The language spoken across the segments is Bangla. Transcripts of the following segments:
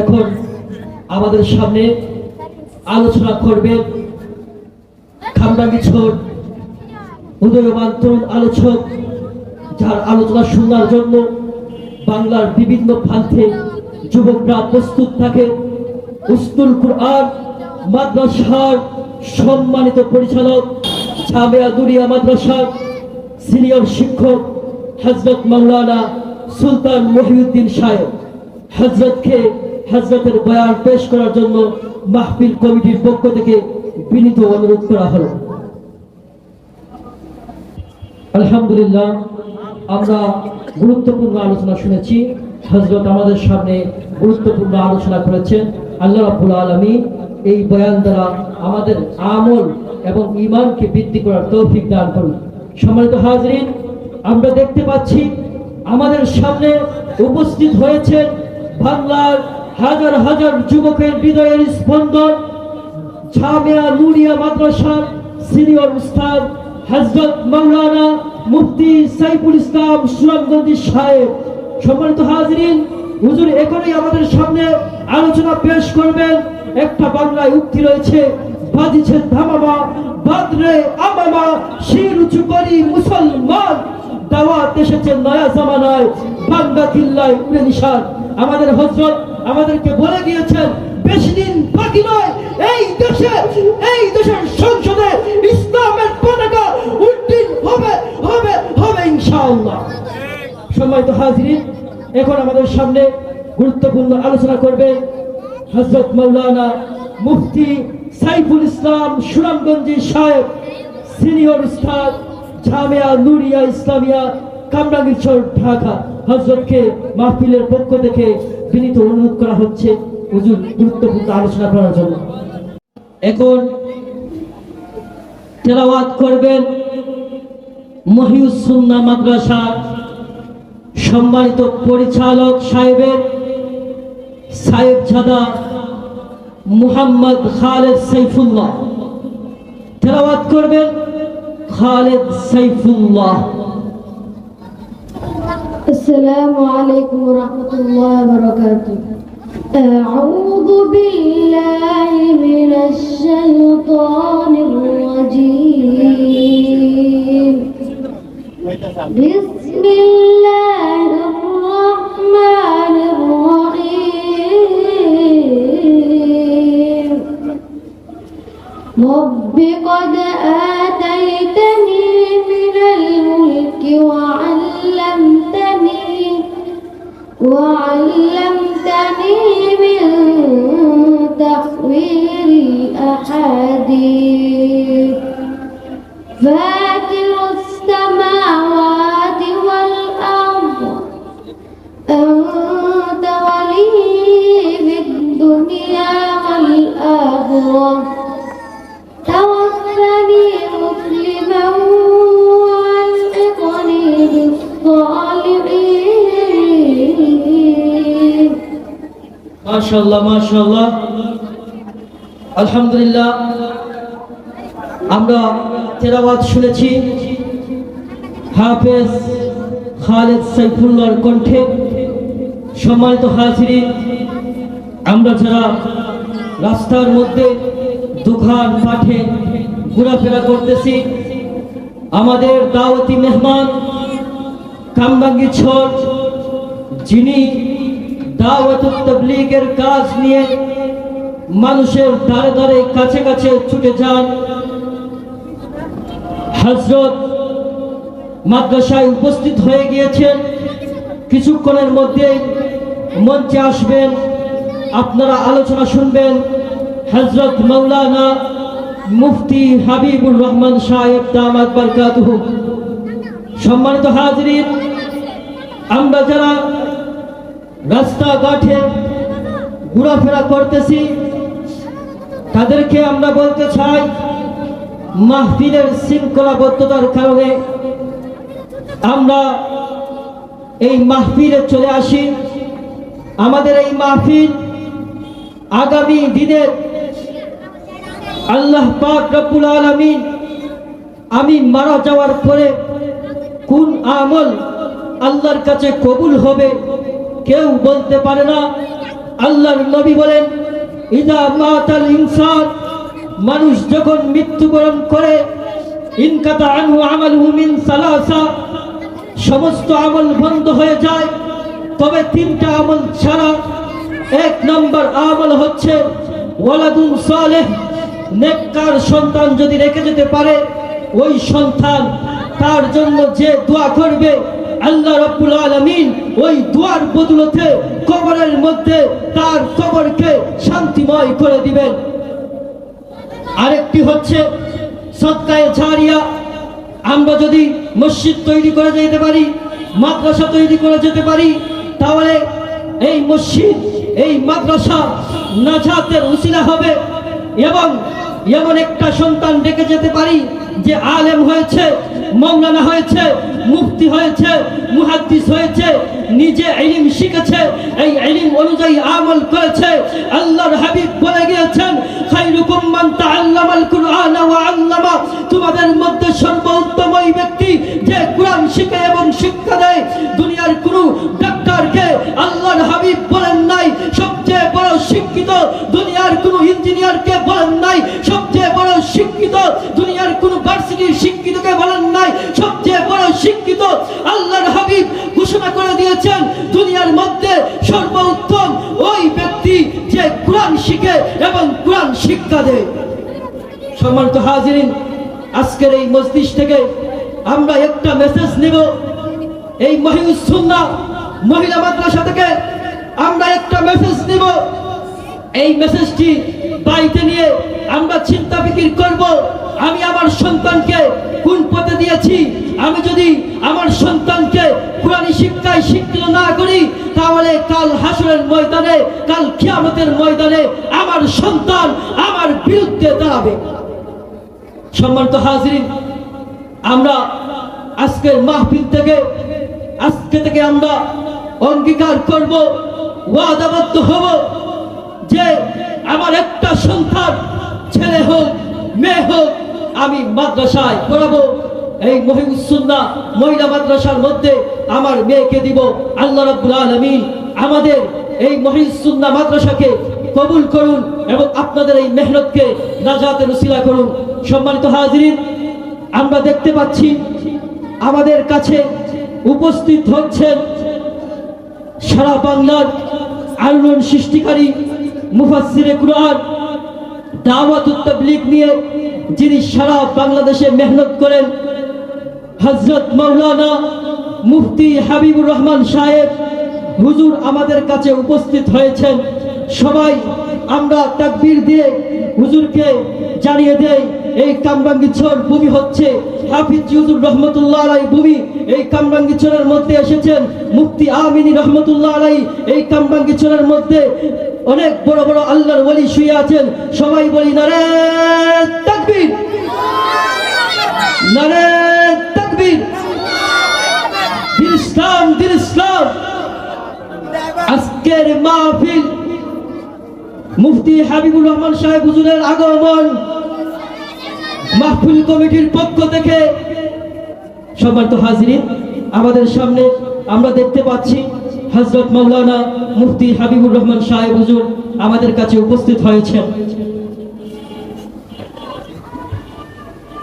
এখন আমাদের সামনে আলোচনা করবেন খামরাঙ্গি ছোট উদয়মান তরুণ আলোচক, যার আলোচনা শোনার জন্য বাংলার বিভিন্ন প্রান্তে যুবকরা প্রস্তুত থাকে। উস্তুল কুরআন, মাদ্রাসার সম্মানিত পরিচালক, জামিয়া দুরিয়া মাদ্রাসার সিনিয়র শিক্ষক হজরত মাওলানা সুলতান মহিউদ্দিন সাহেব হজরতকে হজরতের বয়ান পেশ করার জন্য মাহফিল কমিটির পক্ষ থেকে বিনীত অনুরোধ করা হলো। আলহামদুলিল্লাহ, আমরা গুরুত্বপূর্ণ আলোচনা শুনেছি। হজরত আমাদের সামনে গুরুত্বপূর্ণ আলোচনা করেছেন। আল্লাহ রাব্বুল আলমী এই বয়ান দ্বারা আমাদের আমল এবং ইমানকে বৃদ্ধি করার তৌফিক দান করুন। সম্মানিত হাজরিন, আমরা দেখতে পাচ্ছি আমাদের সামনে উপস্থিত হয়েছে বাংলার হাজার হাজার যুবকের হৃদয়ের স্পন্দন জামিয়া নুরিয়া মাদ্রাসার সিনিয়র উস্তাদ হযরত মাওলানা মুফতি সাইফুল ইসলাম সুরামগঞ্জি সাহেব। সম্মানিত হাজরিন, হুজুর, এখনই আমাদের সামনে আলোচনা পেশ করবেন। একটা বাংলায় উক্তি রয়েছে, বাজিছে ধামামা, বাদরে আমামা শির উঁচু করি মুসলমান। দাওয়াত এসেছে নয়া জামানায় বাংলা কিল্লায় উড়ে নিশান। আমাদের হজরত আমাদেরকে বলে গিয়েছেন, বেশি দিন বাকি নয়, এই দেশে, এই দেশের সংসদে ইসলামের পতাকা উড্ডীন হবে হবে হবে ইনশাআল্লাহ। সম্মানিত হাজিরিন, এখন আমাদের সামনে গুরুত্বপূর্ণ আলোচনা করবে হজরত মৌলানা মুফতি সাইফুল ইসলাম সুনামগঞ্জি সাহেব, সিনিয়র উস্তাদ জামিয়া নুরিয়া ইসলামিয়া কামরাঙ্গীরচর ঢাকা। হজরতকে মাহফিলের পক্ষ থেকে বিনীত অনুরোধ করা হচ্ছে। হুজুর, গুরুত্বপূর্ণ আলোচনা করার জন্য। এখন তেলাওয়াত করবেন মহিউসুন্না মাদ্রাসা সম্মানিত পরিচালক সাহেবের, সাহেব ছাদা মুহাম্মদ খালেদ সাইফুল্লাহ। তেলাওয়াত করবেন خالد سيف الله السلام عليكم ورحمة الله وبركاته. أعوذ بالله من الشيطان الرجيم. بسم الله الرحمن الرحيم. رب قد وعلمتني من تحويل الأحاديث. মাশাল্লাহ মাশাল্লাহ আলহামদুলিল্লাহ, আমরা তেলাওয়াত শুনেছি হাফেজ খালেদ সাইফুল্লাহর কণ্ঠে সম্মানিত হাজিরিন, আমরা যারা রাস্তার মধ্যে দোকান পাঠে ঘোরাফেরা করতেছি, আমাদের দাওয়াতি মেহমান কামবাঙ্গি ছট যিনি দাওয়াত তবলিগের কাজ নিয়ে মানুষের দ্বারে দ্বারে কাছে কাছে ছুটে যান। হজরত মাদ্রাসায় উপস্থিত হয়ে গিয়েছেন। কিছুক্ষণের মধ্যে মঞ্চে আসবেন, আপনারা আলোচনা শুনবেন। হজরত মৌলানা মুফতি হাবিবুর রহমান সাহেব দামাত বারকাতুহু। সম্মানিত হাজরিন, আমরা যারা রাস্তাঘাটে ঘোরাফেরা করতেছি। তাদেরকে আমরা বলতে চাই, মাহফিলের শৃঙ্খলাবদ্ধতার কারণে আমরা এই মাহফিলে চলে আসি। আমাদের এই মাহফিল আগামী দিনের আল্লাহ পাক রব্বুল আলামিন, আমি মারা যাওয়ার পরে কোন আমল আল্লাহর কাছে কবুল হবে? কেউ বলতে পারে না। আল্লাহর নবী বলেন, ইদা মাতাল ইনসান, মানুষ যখন মৃত্যুবরণ করে, ইনকাতা আনহু আমালহু মিন সালাসা, সমস্ত আমল বন্ধ হয়ে যায়। তবে তিনটা আমল ছাড়া এক নম্বর আমল হচ্ছে, ওয়ালাদুন সালেহ, নেককার সন্তান যদি রেখে যেতে পারে, ওই সন্তান তার জন্য যে দোয়া করবে আল্লাহ রাব্বুল আলামিন ওই দোয়ার বদলতে, কবরের মধ্যে তার কবরকে শান্তিময় করে দিবেন। আরেকটি হচ্ছে সৎকায়ে ঝাড়িয়া আমরা যদি মসজিদ তৈরি করে যেতে পারি, মাদ্রাসা তৈরি করে যেতে পারি, তাহলে এই মসজিদ, এই মাদ্রাসা নাজাতের উসিলা হবে এবং এমন একটা সন্তান ডেকে যেতে পারি যে আলেম হয়েছে মৌলানা হয়েছে, মুফতি হয়েছে, মুহাদ্দিস হয়েছে, নিজে ইলিম শিখেছে, এই ইলিম অনুযায়ী আমল করেছে। আল্লাহর হাবিব বলে গিয়েছেন খাইরুকুম মান তাআল্লামাল কুরআন ওয়া আল্লামা। তোমাদের মধ্যে সর্বোত্তম ওই ব্যক্তি যে কোরআন শিখে এবং শিক্ষা দেয়। দুনিয়ার কোনো ডাক্তারকে আল্লাহর হাবিব বলেন নাই। সবচেয়ে বড় শিক্ষিত দুনিয়ার কোনো ইঞ্জিনিয়ারকে বলেন নাই। সবচেয়ে বড় শিক্ষিত দুনিয়ার কোনো ভার্সিটির শিক্ষিতকে বলেন নাই, সবচেয়ে বড় শিক্ষিত আল্লাহর হাবিব ঘোষণা করে দিয়েছেন, দুনিয়ার মধ্যে সর্বোত্তম ওই ব্যক্তি যে কোরআন শিখে এবং কোরআন শিক্ষা দেয়। সম্মানিত হাজিরিন, আজকের এই মসজিদ থেকে আমরা একটা মেসেজ নেব। এই মহিউস সুন্নাহ মহিলা মাদ্রাসা থেকে আমরা একটা মেসেজ নেব। এই মেসেজটি বাড়িতে নিয়ে আমরা চিন্তা ফিকির করব। আমি আমার সন্তানকে কোন পথে দিয়েছি? আমি যদি আমার সন্তানকে কোরআনী শিক্ষায় শিক্ষিত না করি, তাহলে কাল হাসরের ময়দানে, কাল কিয়ামতের ময়দানে আমার সন্তান আমার বিরুদ্ধে দাঁড়াবে। সম্মানিত হাজিরিন, আমরা আজকের মাহফিল থেকে, আজকে থেকে আমরা অঙ্গীকার করব, ওয়াদাবদ্ধ হব যে আমার একটা সন্তান, ছেলে হোক, মেয়ে হোক আমি মাদ্রাসায় পড়াবো। এই মহিউসুন্না মহিলা মাদ্রাসার মধ্যে আমার মেয়েকে দিব। আল্লাহ রাব্বুল আলামিন আমাদের এই মহিউসুন্না মাদ্রাসাকে কবুল করুন এবং আপনাদের এই মেহনতকে নাজাতের উসিলা করুন। সম্মানিত হাজিরিন, আমরা দেখতে পাচ্ছি আমাদের কাছে উপস্থিত হচ্ছেন সারা বাংলার আলোড়ন সৃষ্টিকারী মুফাসসিরে কুরআন দাওয়াত তাবলীগ নিয়ে যিনি সারা বাংলাদেশে মেহনত করেন, হযরত মাওলানা মুফতি হাবিবুর রহমান সাহেব, হুজুর আমাদের কাছে উপস্থিত হয়েছেন। সবাই আমরা তাকবির দিয়ে হুজুরকে জানিয়ে দেই, এই কামরাঙ্গিছর ভূমি হচ্ছে হাফিজ হুজুর রহমতুল্লাহ আলাই ভূমি। এই কামরাঙ্গিছরের মধ্যে এসেছেন মুফতি আমিনী রহমতুল্লাহ আলাই এই কামরাঙ্গিছরের মধ্যে অনেক বড় বড় আল্লাহর বলি শুয়ে আছেন। সবাই বলি নারে তাকবীর। নারে তাকবীর। দিল ইসলাম দিল ইসলাম। আজকের মাহফিল। মুফতি হাবিবুর রহমান সাহেব হুজুরের আগমন। মাহফিল কমিটির পক্ষ থেকে। সম্মানিত হাজিরিন, আমাদের সামনে আমরা দেখতে পাচ্ছি হজরত মৌলানা মুফতি হাবিবুর রহমান সাহেব হুজুর আমাদের কাছে উপস্থিত হয়েছেন।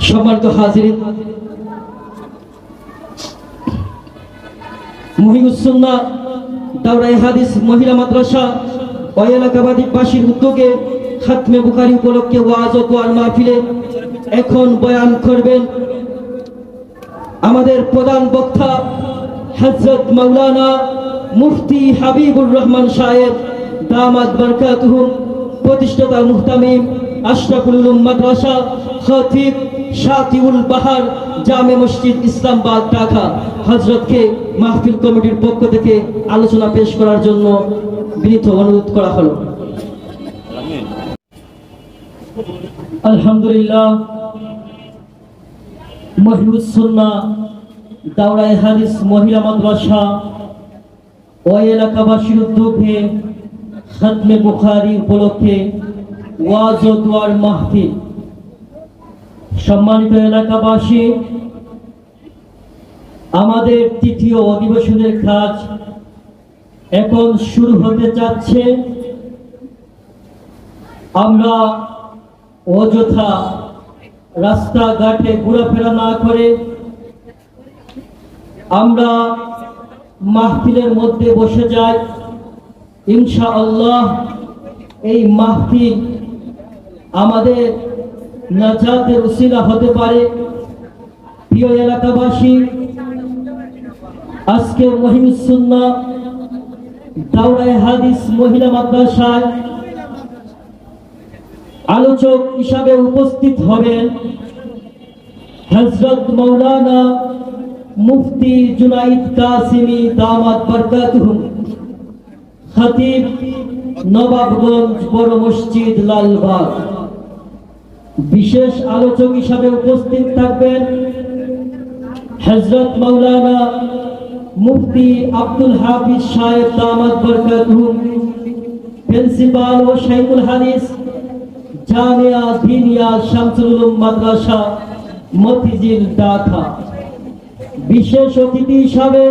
সম্মানিত মহিউসুন্না দাওরাই হাদিস মহিলা মাদ্রাসা ও উদ্যোগে খাতমে বুখারি উপলক্ষে ওয়াজ ও মাহফিলে এখন বয়ান করবেন আমাদের প্রধান বক্তা হযরত মাওলানা মুফতি হাবিবুর রহমান সাহেব, দামাত বরকাতুহুম প্রতিষ্ঠাতা মুহতামিম, আশরাফুল্লুম মাদ্রাসা, খতিব শাতিউল বাহার, জামে মসজিদ, ইসলামবাদ, ঢাকা। হজরতকে মাহফিল কমিটির পক্ষ থেকে আলোচনা পেশ করার জন্য বিনীত অনুরোধ করা হলো। আলহামদুলিল্লাহ মহিউসুন্না দাওরাই হাদিস মহিলা মাদ্রাসা ওই এলাকাবাসীর উদ্যোগে খাতমে বুখারি উপলক্ষে ওয়াজ ও দোয়ার মাহফিল। সম্মানিত এলাকাবাসী, আমাদের তৃতীয় অধিবেশনের কাজ এখন শুরু হতে যাচ্ছে। আমরা অযথা রাস্তাঘাটে ঘোরাফেরা না করে আমরা মাহফিলের মধ্যে বসে যাই ইনশা আল্লাহ এই মাহফিল আমাদের নাজাতের উসিলা হতে পারে। প্রিয় এলাকাবাসী, আজকের মহিমুসুন্না দাওরায় হাদিস মহিলা মাদ্রাসায় আলোচক হিসাবে উপস্থিত হবেন হজরত মৌলানা মুফতি জুনাইদ কাসিমি দামাত বরকাতুহুম খতিব নবাবগঞ্জ বড় মসজিদ লালবাগ। বিশেষ আলোচক হিসাবে উপস্থিত থাকবেন হজরত মৌলানা মুফতি আব্দুল হাফিজ সাহেব দামাত বরকাতুহুম প্রিন্সিপাল ও শাইখুল হাদিস, জামিয়া দিনিয়া শামসুল মাদ্রাসা, মতিঝিল ঢাকা। বিশেষ অতিথি হিসাবে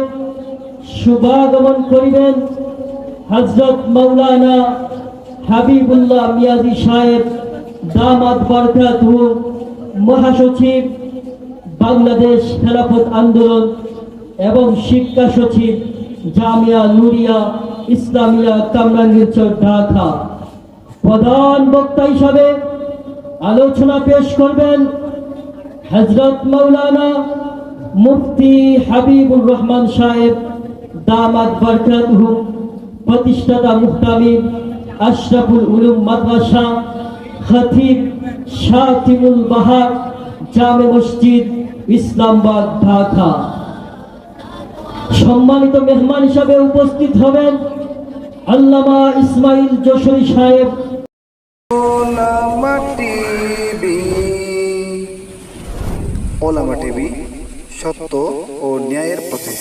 শুভাগমন করিবেন হজরত মৌলানা হাবিবুল্লাহ মিয়াজি সাহেব, দামাত বরকাতহু মহাসচিব, বাংলাদেশ খেলাফত আন্দোলন এবং শিক্ষা সচিব, জামিয়া নুরিয়া ইসলামিয়া কামরাঙ্গীরচর ঢাকা। প্রধান বক্তা হিসাবে আলোচনা পেশ করবেন হজরত মৌলানা মুফতি হাবিবুর রহমান সাহেব, দামাত বরকাতহু, প্রতিষ্ঠাতা মুহতামিম আশরাফুল উলুম মাদ্রাসা, খতিব শাতিমুল বাহার, জামে মসজিদ ইসলামাবাদ ঢাকা। সম্মানিত মেহমান হিসাবে উপস্থিত হবেন আল্লামা ইসমাইল যশোরী সাহেব। ওলামা টিভি। ওলামা টিভি। সত্য ও ন্যায়ের পথে।